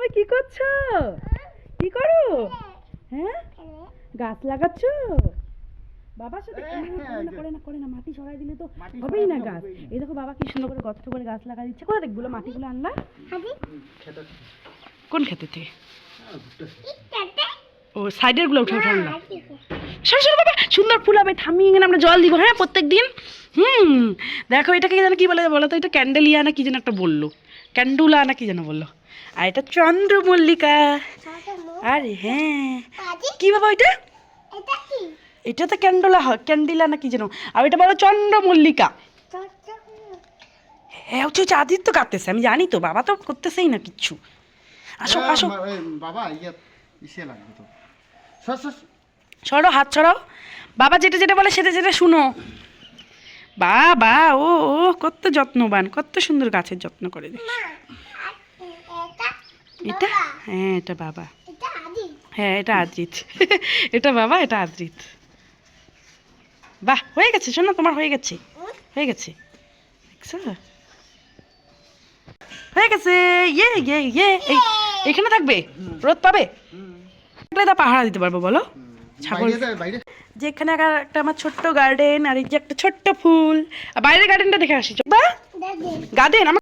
তুমি কি করছ? কি করো? হ্যাঁ? গাছ লাগাচ্ছ? বাবার সাথে হ্যাঁ, হ্যাঁ, করে না, করে না মাটি সরাই দিলে তো হবেই না গাছ। এই দেখো বাবা কি সুন্দর করে গর্ত করে গাছ লাগা দিচ্ছে। কোথা দেখগুলো মাটিগুলো আনলা কোন খেতে থেকে ও সাইডেরগুলো উঠে উঠে আনলা সরো সরো বাবা সুন্দর ফুল হবে থামিয়ে গেলে আমরা জল দিব হ্যাঁ প্রত্যেক দিন হুম দেখো এটাকে যেন কি বলে বলো তো এটা ক্যান্ডেলিয়া না কি যেন একটা বলল? ক্যান্ডুলা না কি যেন বলল? আর এটা চন্দ্রমল্লিকা। আরে হ্যাঁ। কি বাবা ওইটা এটা তো ক্যান্ডোলা হয় ক্যান্ডিলা না কি যেন। আর এটা বলো চন্দ্রমল্লিকা। হ্যাঁ হচ্ছে হচ্ছে আদিত্য কাঁদতেছে আমি জানি তো বাবা তো করতেছেই না কিচ্ছু। আসো আসো। বাবা ইয়ে ইসে লাগবে তো। সর হাত ছড়াও বাবা যেটা যেটা বলে সেটা যেটা শুনো। বাবা ও ও কত যত্নবান কত সুন্দর গাছের যত্ন করে দেখ এটা? হ্যাঁ এটা বাবা। হ্যাঁ এটা আদ্রিত এটা বাবা এটা আদ্রিত বাহ হয়ে গেছে শোনো তোমার হয়ে গেছে। হয়ে গেছে। হয়ে গেছে। ইয়ে ইয়ে ইয়ে। এই এখানে থাকবে। রোদ পাবে? থাকলে তা পাহারা দিতে পারব বলো। ছাগল। বাইরে যাবে বাইরে। যে এখানে একটা- একটা আমার ছোট্ট গার্ডেন আর এই যে একটা ছোট্ট ফুল। আর বাইরের গার্ডেনটা দেখে আসি। বা গার্ডেন আমার